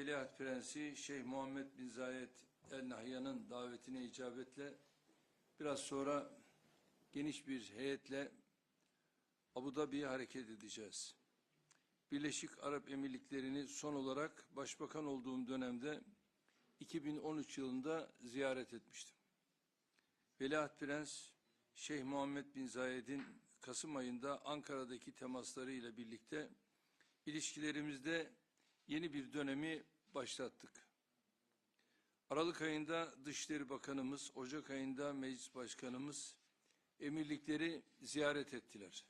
Veliaht Prensi Şeyh Muhammed bin Zayed El Nahyan'ın davetine icabetle biraz sonra geniş bir heyetle Abu Dhabi'ye hareket edeceğiz. Birleşik Arap Emirlikleri'ni son olarak başbakan olduğum dönemde 2013 yılında ziyaret etmiştim. Veliaht Prens Şeyh Muhammed bin Zayed'in Kasım ayında Ankara'daki temaslarıyla birlikte ilişkilerimizde yeni bir dönemi başlattık. Aralık ayında Dışişleri Bakanımız, Ocak ayında Meclis Başkanımız emirlikleri ziyaret ettiler.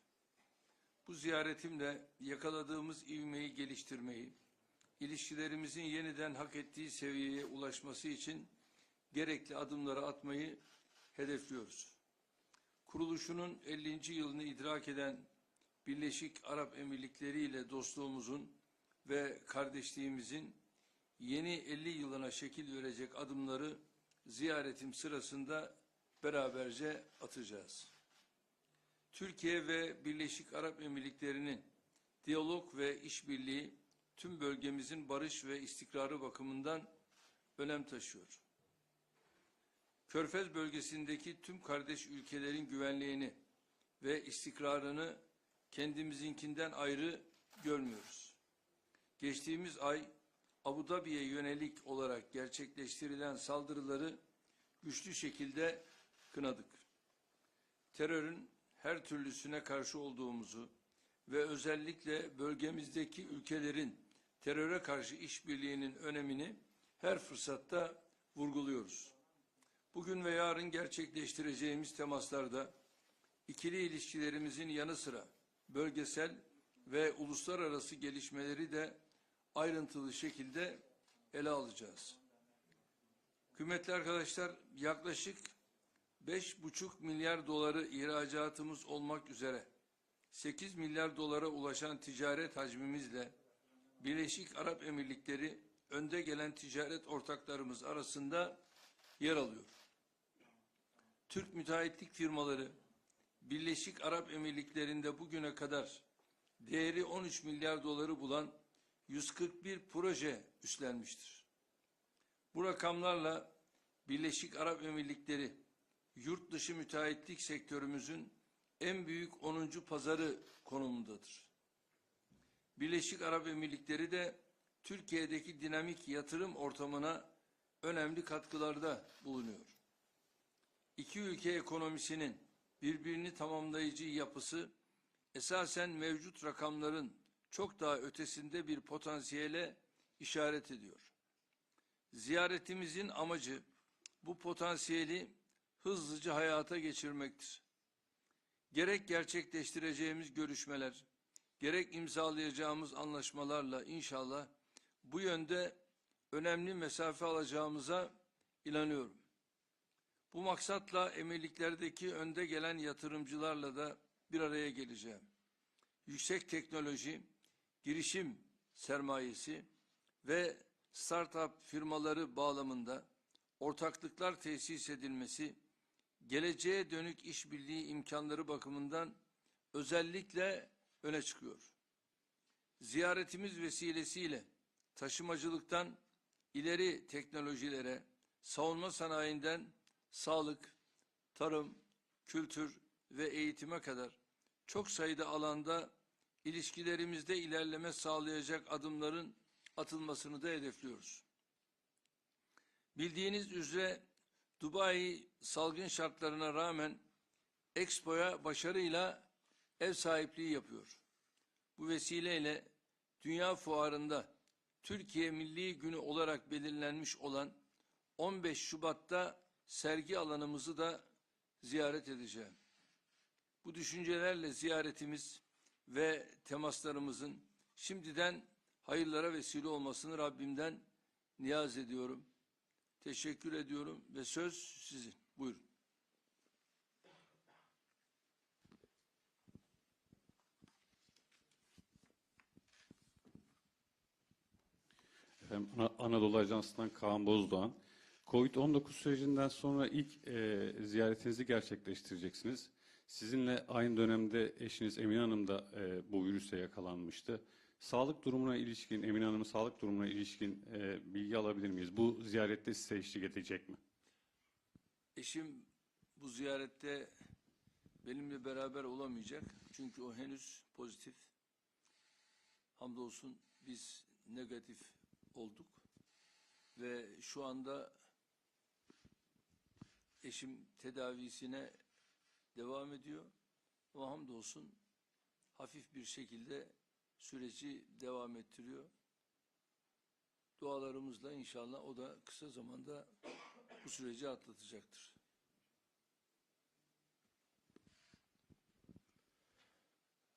Bu ziyaretimle yakaladığımız ivmeyi geliştirmeyi, ilişkilerimizin yeniden hak ettiği seviyeye ulaşması için gerekli adımları atmayı hedefliyoruz. Kuruluşunun 50. yılını idrak eden Birleşik Arap Emirlikleri ile dostluğumuzun ve kardeşliğimizin yeni 50 yılına şekil verecek adımları ziyaretim sırasında beraberce atacağız. Türkiye ve Birleşik Arap Emirlikleri'nin diyalog ve işbirliği tüm bölgemizin barış ve istikrarı bakımından önem taşıyor. Körfez bölgesindeki tüm kardeş ülkelerin güvenliğini ve istikrarını kendimizinkinden ayrı görmüyoruz. Geçtiğimiz ay Abu Dhabi'ye yönelik olarak gerçekleştirilen saldırıları güçlü şekilde kınadık. Terörün her türlüsüne karşı olduğumuzu ve özellikle bölgemizdeki ülkelerin teröre karşı işbirliğinin önemini her fırsatta vurguluyoruz. Bugün ve yarın gerçekleştireceğimiz temaslarda ikili ilişkilerimizin yanı sıra bölgesel ve uluslararası gelişmeleri de ayrıntılı şekilde ele alacağız. Kıymetli arkadaşlar yaklaşık 5,5 milyar doları ihracatımız olmak üzere 8 milyar dolara ulaşan ticaret hacmimizle Birleşik Arap Emirlikleri önde gelen ticaret ortaklarımız arasında yer alıyor. Türk müteahhitlik firmaları Birleşik Arap Emirlikleri'nde bugüne kadar değeri 13 milyar doları bulan 141 proje üstlenmiştir. Bu rakamlarla Birleşik Arap Emirlikleri yurt dışı müteahhitlik sektörümüzün en büyük 10. pazarı konumundadır. Birleşik Arap Emirlikleri de Türkiye'deki dinamik yatırım ortamına önemli katkılarda bulunuyor. İki ülke ekonomisinin birbirini tamamlayıcı yapısı esasen mevcut rakamların çok daha ötesinde bir potansiyele işaret ediyor. Ziyaretimizin amacı bu potansiyeli hızlıca hayata geçirmektir. Gerek gerçekleştireceğimiz görüşmeler, gerek imzalayacağımız anlaşmalarla inşallah bu yönde önemli mesafe alacağımıza inanıyorum. Bu maksatla emirliklerdeki önde gelen yatırımcılarla da bir araya geleceğim. Yüksek teknoloji, girişim sermayesi ve startup firmaları bağlamında ortaklıklar tesis edilmesi, geleceğe dönük işbirliği imkanları bakımından özellikle öne çıkıyor. Ziyaretimiz vesilesiyle taşımacılıktan ileri teknolojilere, savunma sanayinden sağlık, tarım, kültür ve eğitime kadar çok sayıda alanda ilişkilerimizde ilerleme sağlayacak adımların atılmasını da hedefliyoruz. Bildiğiniz üzere Dubai salgın şartlarına rağmen Expo'ya başarıyla ev sahipliği yapıyor. Bu vesileyle Dünya Fuarı'nda Türkiye Milli Günü olarak belirlenmiş olan 15 Şubat'ta sergi alanımızı da ziyaret edeceğim. Bu düşüncelerle ziyaretimiz ve temaslarımızın şimdiden hayırlara vesile olmasını Rabbimden niyaz ediyorum. Teşekkür ediyorum ve söz sizin. Buyurun. Efendim, Ana- Anadolu Ajansı'ndan Kaan Bozdoğan. Covid-19 sürecinden sonra ilk e, ziyaretinizi gerçekleştireceksiniz. Sizinle aynı dönemde eşiniz Emine Hanım da e, bu virüse yakalanmıştı. Sağlık durumuna ilişkin, Emine Hanım'ın sağlık durumuna ilişkin e, bilgi alabilir miyiz? Bu ziyarette size eşlik edecek mi? Eşim bu ziyarette benimle beraber olamayacak. Çünkü o henüz pozitif. Hamdolsun biz negatif olduk. Ve şu anda eşim tedavisine devam ediyor. Ama hamdolsun hafif bir şekilde süreci devam ettiriyor. Dualarımızla inşallah o da kısa zamanda bu süreci atlatacaktır.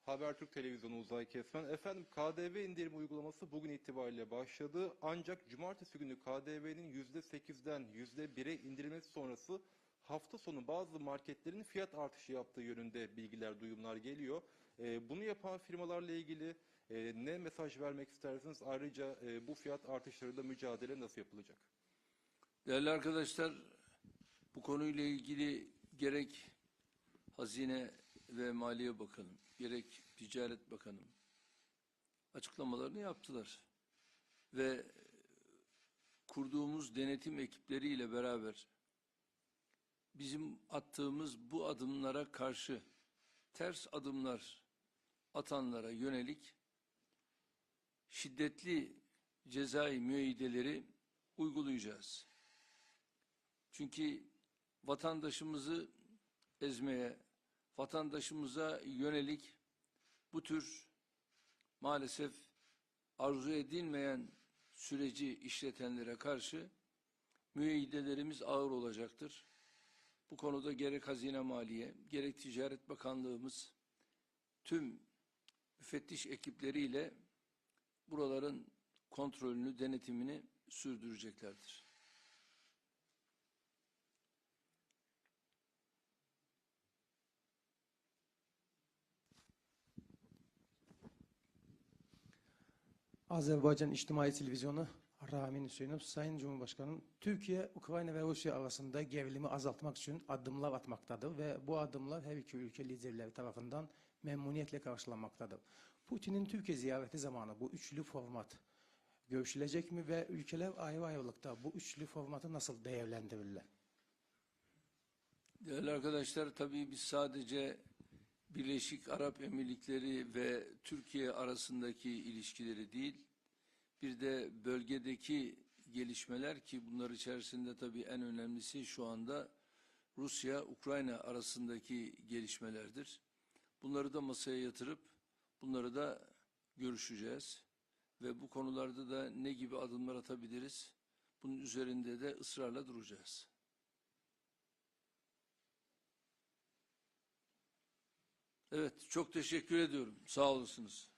Habertürk Televizyonu Uzay Kesmen. Efendim KDV indirim uygulaması bugün itibariyle başladı. Ancak cumartesi günü KDV'nin %8'den %1'e indirilmesi sonrası hafta sonu bazı marketlerin fiyat artışı yaptığı yönünde bilgiler, duyumlar geliyor. Ee, bunu yapan firmalarla ilgili e, ne mesaj vermek istersiniz? Ayrıca e, bu fiyat artışlarıyla mücadele nasıl yapılacak? Değerli arkadaşlar, bu konuyla ilgili gerek Hazine ve Maliye Bakanı, gerek Ticaret Bakanı açıklamalarını yaptılar. Ve kurduğumuz denetim ekipleriyle beraber bizim attığımız bu adımlara karşı ters adımlar atanlara yönelik şiddetli cezai müeyyideleri uygulayacağız. Çünkü vatandaşımızı ezmeye, vatandaşımıza yönelik bu tür maalesef arzu edilmeyen süreci işletenlere karşı müeyyidelerimiz ağır olacaktır. Bu konuda gerek Hazine Maliye, gerek Ticaret Bakanlığımız tüm müfettiş ekipleriyle buraların kontrolünü, denetimini sürdüreceklerdir. Azerbaycan İçtimai Televizyonu Ramin Hüseyinov, Sayın Cumhurbaşkanım, Türkiye, Ukrayna ve Rusya arasında gerilimi azaltmak için adımlar atmaktadır ve bu adımlar her iki ülke liderleri tarafından memnuniyetle karşılanmaktadır. Putin'in Türkiye ziyareti zamanı bu üçlü format görüşülecek mi ve ülkeler ayrı ayrılıkta bu üçlü formatı nasıl değerlendirirler? Değerli arkadaşlar tabii biz sadece Birleşik Arap Emirlikleri ve Türkiye arasındaki ilişkileri değil, bir de bölgedeki gelişmeler ki bunlar içerisinde tabii en önemlisi şu anda Rusya-Ukrayna arasındaki gelişmelerdir. Bunları da masaya yatırıp bunları da görüşeceğiz ve bu konularda da ne gibi adımlar atabiliriz bunun üzerinde de ısrarla duracağız. Evet, çok teşekkür ediyorum. Sağ olasınız.